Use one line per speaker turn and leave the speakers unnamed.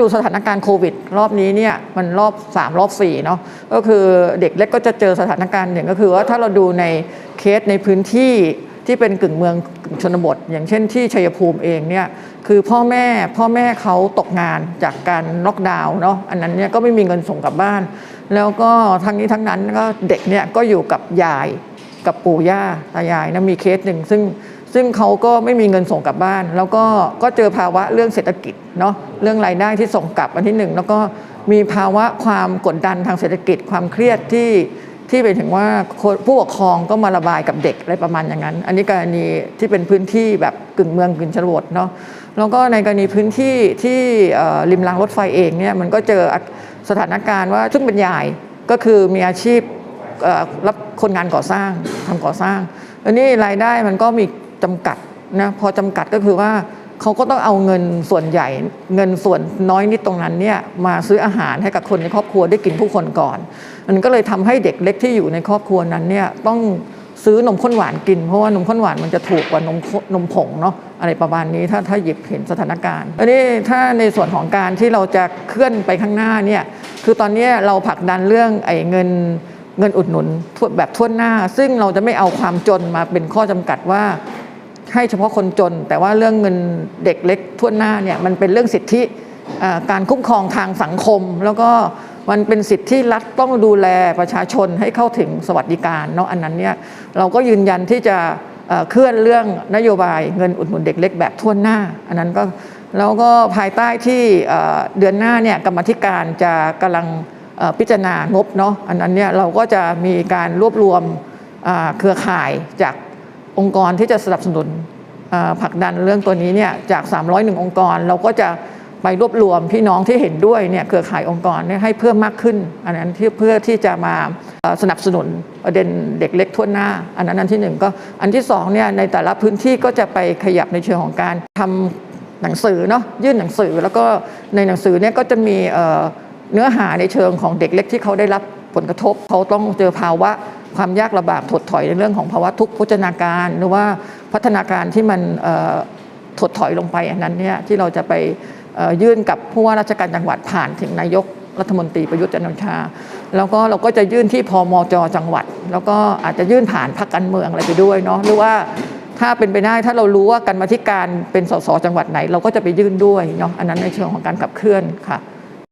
ดูสถานการณ์โควิด รอบนี้เนี่ยมันรอบ 3 รอบ4เนาะก็คือเด็กเล็กก็จะเจอสถานการณ์หนึ่งก็คือว่าถ้าเราดูในเคสในพื้นที่ที่เป็นกึ่งเมืองกึ่งชนบท อย่างเช่นที่ชัยภูมิเองเนี่ยคือพ่อแม่พ่อแม่เขาตกงานจากการล็อกดาวน์เนาะอันนั้นเนี่ยก็ไม่มีเงินส่งกลับบ้าน แล้วก็ทั้งนี้ทั้งนั้นก็เด็กเนี่ยก็อยู่กับยายกับปู่ย่าตายายนะมีเคสหนึ่งซึ่ง ซึ่งเขาก็ไม่มีเงินส่งกลับบ้าน แล้วก็ก็เจอภาวะเรื่องเศรษฐกิจเนาะเรื่องรายได้ที่ส่งกลับอันที่หนึ่งแล้วก็มีภาวะความกดดันทางเศรษฐกิจความเครียดที่ที่ไปถึงว่าผู้ปกครองก็มาระบายกับเด็กอะไรประมาณอย่างนั้น อันนี้กรณีที่เป็นพื้นที่แบบกึ่งเมืองกึ่งชนบทเนาะแล้วก็ในกรณีพื้นที่ที่ริมรางรถไฟเองเนี่ยมันก็เจอสถานการณ์ว่าซึ่งเป็นยายก็คือมีอาชีพรับคนงานก่อสร้างทำก่อสร้างอันนี้รายได้มันก็มี จำกัดนะพอจำกัดก็คือว่าเขาก็ต้องเอาเงินส่วนใหญ่เงินส่วนน้อยนิดตรงนั้นเนี่ยมาซื้ออาหารให้กับคนในครอบครัวได้กินผู้คนก่อน มันก็เลยทำให้เด็กเล็กที่อยู่ในครอบครัวนั้นเนี่ยต้องซื้อนมข้นหวานกินเพราะว่านมข้นหวานมันจะถูกกว่านมนมผงเนาะอะไรประมาณนี้ถ้าถ้าหยิบเห็นสถานการณ์อันนี้ถ้าในส่วนของการที่เราจะเคลื่อนไปข้างหน้าเนี่ยคือตอนนี้เราผลักดันเรื่องไอ้เงินเงินอุดหนุนแบบทั่วหน้า ซึ่งเราจะไม่เอาความจนมาเป็นข้อจำกัดว่า ให้เฉพาะคนจน แต่ว่าเรื่องเงินเด็กเล็กทั่วหน้าเนี่ยมันเป็นเรื่องสิทธิการคุ้มครองทางสังคม แล้วก็มันเป็นสิทธิรัฐต้องดูแลประชาชนให้เข้าถึงสวัสดิการเนาะอันนั้นเนี่ยเราก็ยืนยันที่จะเคลื่อนเรื่องนโยบายเงินอุดหนุนเด็กเล็กแบบทั่วหน้า อันนั้นก็แล้วก็ภายใต้ที่เดือนหน้าเนี่ยกรรมธิการจะกำลังพิจารณางบเนาะอันนั้นเนี่ยเราก็จะมีการรวบรวมเครือข่ายจาก องค์กรที่จะสนับสนุนผลักดันเรื่องตัวนี้เนี่ยจาก 301 องค์กร เราก็จะไปรวบรวมพี่น้องที่เห็นด้วยเนี่ยเครือข่ายองค์กรให้เพิ่มมากขึ้น อันนั้นที่เพื่อที่จะมาสนับสนุนประเด็นเด็กเล็กทั่วหน้า อันนั้นอันที่หนึ่งก็อันที่สองเนี่ยในแต่ละพื้นที่ก็จะไปขยับในเชิงของการทำหนังสือเนาะยื่นหนังสือแล้วก็ในหนังสือเนี่ยก็จะมีเนื้อหาในเชิงของเด็กเล็กที่เขาได้รับผลกระทบ เขาต้องเจอภาวะ ความยากลำบากถดถอยในเรื่องของภาวะทุกข์พจนาการ หรือว่าพัฒนาการที่มันถดถอยลงไปอันนั้นเนี่ยที่เราจะไปยื่นกับผู้ว่าราชการจังหวัดผ่านถึงนายกรัฐมนตรีประยุทธ์จันทร์โอชา แล้วก็เราก็จะยื่นที่พมจจังหวัด แล้วก็อาจจะยื่นผ่านพรรคการเมืองอะไรไปด้วยเนาะหรือว่าถ้าเป็นไปได้ถ้าเรารู้ว่าการมาธิการเป็นสสจังหวัดไหน เราก็จะไปยื่นด้วยเนาะอันนั้นในเชิงของการขับเคลื่อนค่ะ